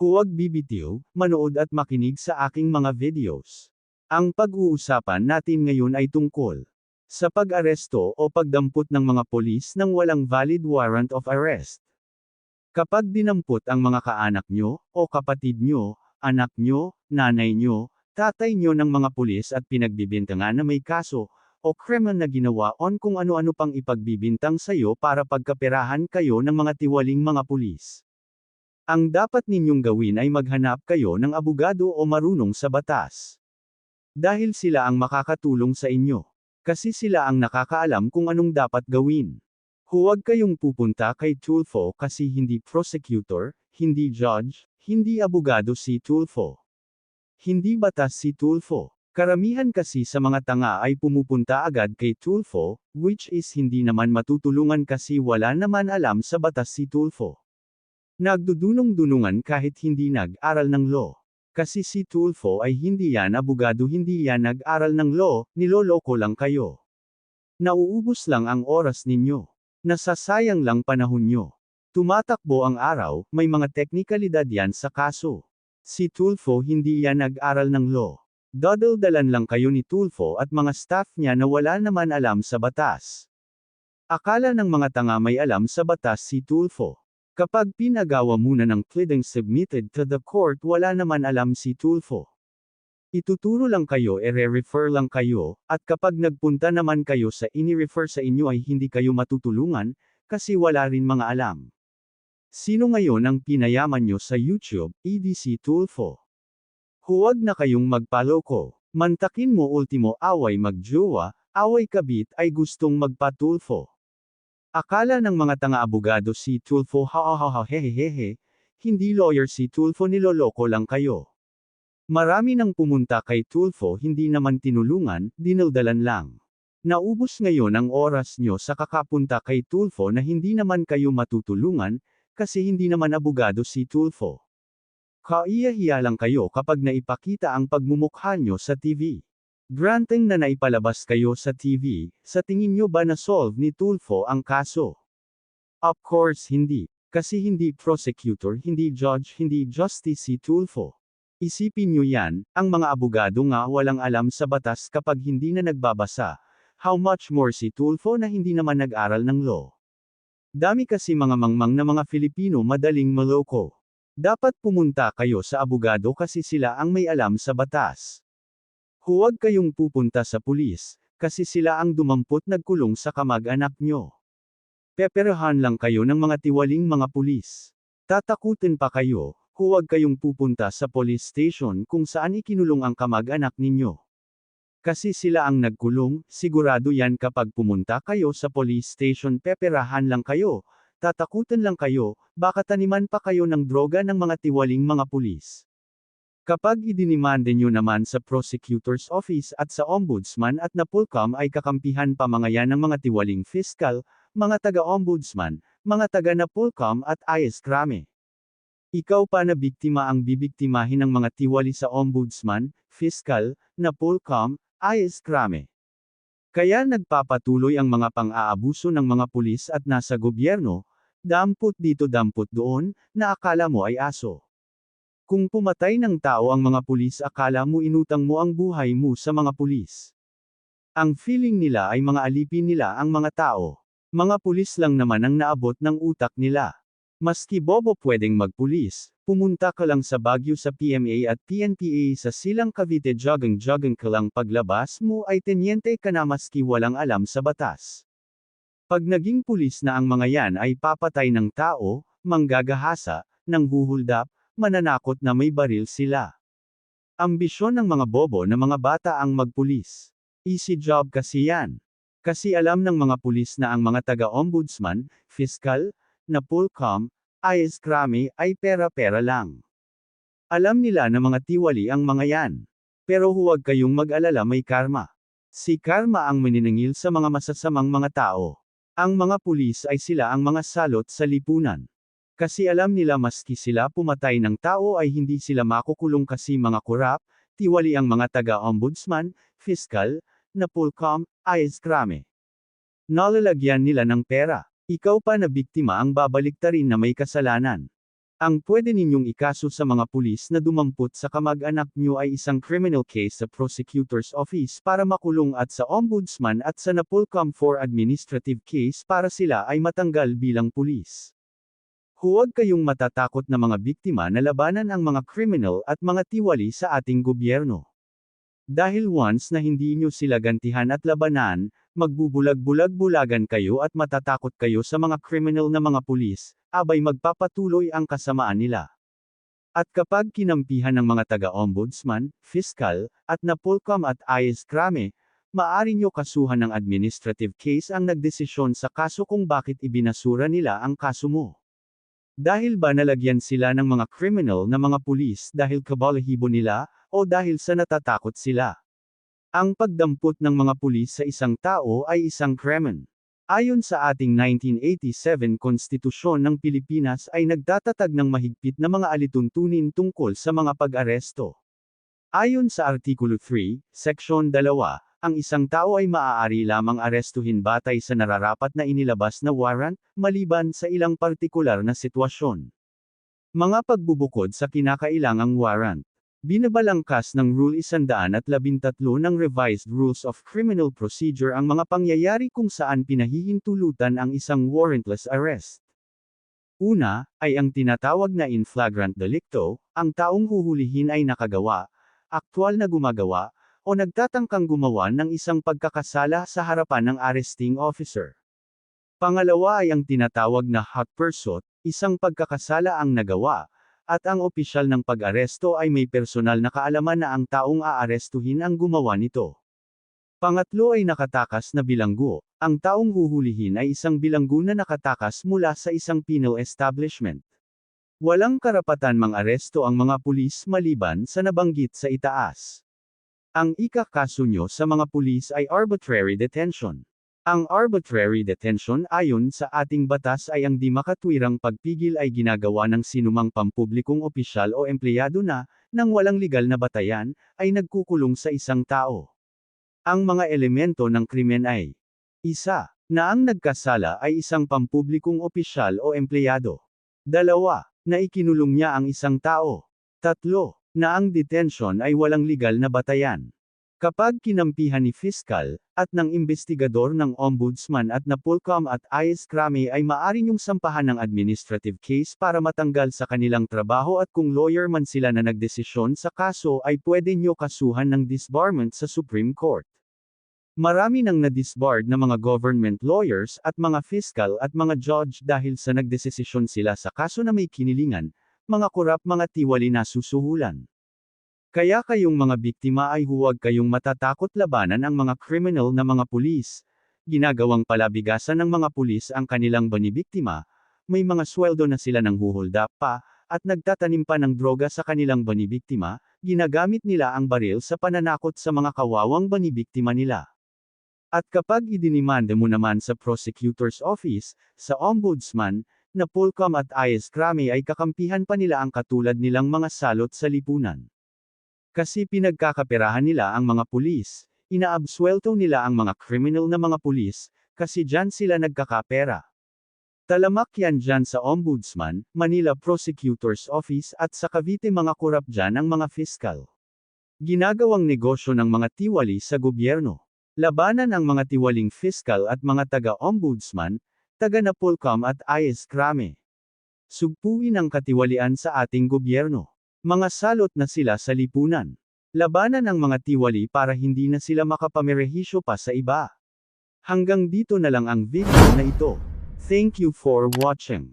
Huwag bibitiw, manood at makinig sa aking mga videos. Ang pag-uusapan natin ngayon ay tungkol sa pag-aresto o pagdampot ng mga polis ng walang valid warrant of arrest. Kapag dinampot ang mga kaanak nyo, o kapatid nyo, anak nyo, nanay nyo, tatay nyo ng mga pulis at pinagbibintangan na may kaso, o krimen na ginawa on kung ano-ano pang ipagbibintang sayo para pagkaperahan kayo ng mga tiwaling mga pulis. Ang dapat ninyong gawin ay maghanap kayo ng abogado o marunong sa batas. Dahil sila ang makakatulong sa inyo. Kasi sila ang nakakaalam kung anong dapat gawin. Huwag kayong pupunta kay Tulfo kasi hindi prosecutor, hindi judge, hindi abogado si Tulfo. Hindi batas si Tulfo. Karamihan kasi sa mga tanga ay pumupunta agad kay Tulfo, which is hindi naman matutulungan kasi wala naman alam sa batas si Tulfo. Nagdudunong-dunungan kahit hindi nag-aral ng law. Kasi si Tulfo ay hindi yan abogado hindi yan nag-aral ng law, niloloko lang kayo. Nauubos lang ang oras ninyo. Nasasayang lang panahon nyo. Tumatakbo ang araw, may mga teknikalidad yan sa kaso. Si Tulfo hindi yan nag-aral ng law. Dodaldalan lang kayo ni Tulfo at mga staff niya na wala naman alam sa batas. Akala ng mga tanga may alam sa batas si Tulfo. Kapag pinagawa muna ng pleading submitted to the court wala naman alam si Tulfo. Ituturo lang kayo ere-refer lang kayo, at kapag nagpunta naman kayo sa ini-refer sa inyo ay hindi kayo matutulungan, kasi wala rin mga alam. Sino ngayon ang pinayaman nyo sa YouTube, EDC Tulfo? Huwag na kayong magpaloko. Mantakin mo ultimo away magjowa, away kabit ay gustong magpatulfo. Akala ng mga tanga-abogado si Tulfo ha hehehehe, hindi lawyer si Tulfo niloloko lang kayo. Marami nang pumunta kay Tulfo hindi naman tinulungan, dinaldalan lang. Naubos ngayon ang oras nyo sa kakapunta kay Tulfo na hindi naman kayo matutulungan, kasi hindi naman abogado si Tulfo. Kaiyahiya lang kayo kapag naipakita ang pagmumukha nyo sa TV. Granting na naipalabas kayo sa TV, sa tingin nyo ba na-solve ni Tulfo ang kaso? Of course hindi. Kasi hindi prosecutor, hindi judge, hindi justice si Tulfo. Isipin nyo yan, ang mga abogado nga walang alam sa batas kapag hindi na nagbabasa. How much more si Tulfo na hindi naman nag-aral ng law. Dami kasi mga mangmang na mga Filipino madaling maloko. Dapat pumunta kayo sa abogado kasi sila ang may alam sa batas. Huwag kayong pupunta sa pulis, kasi sila ang dumampot nagkulong sa kamag-anak nyo. Peperahan lang kayo ng mga tiwaling mga pulis. Tatakutin pa kayo, huwag kayong pupunta sa police station kung saan ikinulong ang kamag-anak ninyo. Kasi sila ang nagkulong, sigurado yan kapag pumunta kayo sa police station peperahan lang kayo, tatakutin lang kayo, baka taniman pa kayo ng droga ng mga tiwaling mga pulis. Kapag idinimande nyo naman sa prosecutor's office at sa ombudsman at napulcom ay kakampihan pa mga yan ng mga tiwaling fiscal, mga taga-ombudsman, mga taga-napulcom at IS krame. Ikaw pa na biktima ang bibiktimahin ng mga tiwali sa ombudsman, fiscal, napulcom, IS krame. Kaya nagpapatuloy ang mga pang-aabuso ng mga pulis at nasa gobyerno, dampot dito dampot doon, na akala mo ay aso. Kung pumatay ng tao ang mga pulis akala mo inutang mo ang buhay mo sa mga pulis. Ang feeling nila ay mga alipin nila ang mga tao. Mga pulis lang naman ang naabot ng utak nila. Maski bobo pwedeng magpulis, pumunta ka lang sa Baguio sa PMA at PNPA sa Silang Cavite jogging-jogging ka lang paglabas mo ay tenyente ka na maski walang alam sa batas. Pag naging pulis na ang mga yan ay papatay ng tao, manggagahasa, nang huhuldap, mananakot na may baril sila. Ambisyon ng mga bobo na mga bata ang magpulis. Easy job kasi yan. Kasi alam ng mga pulis na ang mga taga-ombudsman, fiscal, na pulcom, IS krami ay pera-pera lang. Alam nila na mga tiwali ang mga yan. Pero huwag kayong mag-alala may karma. Si karma ang maniningil sa mga masasamang mga tao. Ang mga pulis ay sila ang mga salot sa lipunan. Kasi alam nila maski sila pumatay ng tao ay hindi sila makukulong kasi mga kurap, tiwali ang mga taga-ombudsman, fiscal, na pulcom, ayes krame. Nalalagyan nila ng pera. Ikaw pa na biktima ang babaliktarin na may kasalanan. Ang pwede ninyong ikaso sa mga pulis na dumampot sa kamag-anak nyo ay isang criminal case sa prosecutor's office para makulong at sa ombudsman at sa Napolcom for administrative case para sila ay matanggal bilang pulis. Huwag kayong matatakot na mga biktima na labanan ang mga criminal at mga tiwali sa ating gobyerno. Dahil once na hindi nyo sila gantihan at labanan, magbubulag-bulag-bulagan kayo at matatakot kayo sa mga criminal na mga pulis, abay magpapatuloy ang kasamaan nila. At kapag kinampihan ng mga taga-ombudsman, fiscal, at napolcom at IS krame, maari nyo kasuhan ng administrative case ang nagdesisyon sa kaso kung bakit ibinasura nila ang kaso mo. Dahil ba nalagyan sila ng mga criminal na mga pulis dahil kabalahibo nila, o dahil sa natatakot sila? Ang pagdampot ng mga pulis sa isang tao ay isang krimen. Ayon sa ating 1987 Konstitusyon ng Pilipinas ay nagtatatag ng mahigpit na mga alituntunin tungkol sa mga pag-aresto. Ayon sa Artikulo 3, Seksyon 2, ang isang tao ay maaari lamang arestuhin batay sa nararapat na inilabas na warrant, maliban sa ilang partikular na sitwasyon. Mga pagbubukod sa kinakailangang warrant. Binabalangkas ng Rule 113 ng Revised Rules of Criminal Procedure ang mga pangyayari kung saan pinahihintulutan ang isang warrantless arrest. Una, ay ang tinatawag na in flagrant delicto, ang taong huhulihin ay nakagawa, aktwal na gumagawa, o nagtatangkang gumawa ng isang pagkakasala sa harapan ng arresting officer. Pangalawa ay ang tinatawag na hot pursuit, isang pagkakasala ang nagawa, at ang opisyal ng pag-aresto ay may personal na kaalaman na ang taong aarestuhin ang gumawa nito. Pangatlo ay nakatakas na bilanggo. Ang taong huhulihin ay isang bilanggo na nakatakas mula sa isang penal establishment. Walang karapatan mang-aresto ang mga pulis maliban sa nabanggit sa itaas. Ang ikakaso nyo sa mga pulis ay arbitrary detention. Ang arbitrary detention ayon sa ating batas ay ang di makatwirang pagpigil ay ginagawa ng sinumang pampublikong opisyal o empleyado na, nang walang legal na batayan, ay nagkukulong sa isang tao. Ang mga elemento ng krimen ay Isa, na ang nagkasala ay isang pampublikong opisyal o empleyado. Dalawa, na ikinulong niya ang isang tao. Tatlo, na ang detention ay walang legal na batayan. Kapag kinampihan ni Fiscal, at ng investigador ng Ombudsman at na Pulcom at IS Krame ay maari niyong sampahan ng administrative case para matanggal sa kanilang trabaho at kung lawyer man sila na nagdesisyon sa kaso ay pwede niyo kasuhan ng disbarment sa Supreme Court. Marami nang na-disbarred na mga government lawyers at mga fiscal at mga judge dahil sa nagdesisyon sila sa kaso na may kinilingan, mga kurap mga tiwali na susuhulan. Kaya kayong mga biktima ay huwag kayong matatakot labanan ang mga criminal na mga pulis. Ginagawang palabigasan ng mga pulis ang kanilang banibiktima, may mga sweldo na sila ng huholda pa, at nagtatanim pa ng droga sa kanilang banibiktima, ginagamit nila ang baril sa pananakot sa mga kawawang banibiktima nila. At kapag idinimanda mo naman sa prosecutor's office, sa ombudsman, na Pulcom at IS Krame ay kakampihan pa nila ang katulad nilang mga salot sa lipunan. Kasi pinagkakaperahan nila ang mga pulis, inaabswelto nila ang mga criminal na mga pulis, kasi dyan sila nagkakapera. Talamak yan dyan sa Ombudsman, Manila Prosecutor's Office at sa Cavite mga kurap dyan ang mga fiskal. Ginagawang negosyo ng mga tiwali sa gobyerno. Labanan ang mga tiwaling fiskal at mga taga-ombudsman, taga-Napolcom at IS Krame. Sugpuin ang katiwalian sa ating gobyerno. Mga salot na sila sa lipunan. Labanan ang mga tiwali para hindi na sila makapamerehisyo pa sa iba. Hanggang dito na lang ang video na ito. Thank you for watching.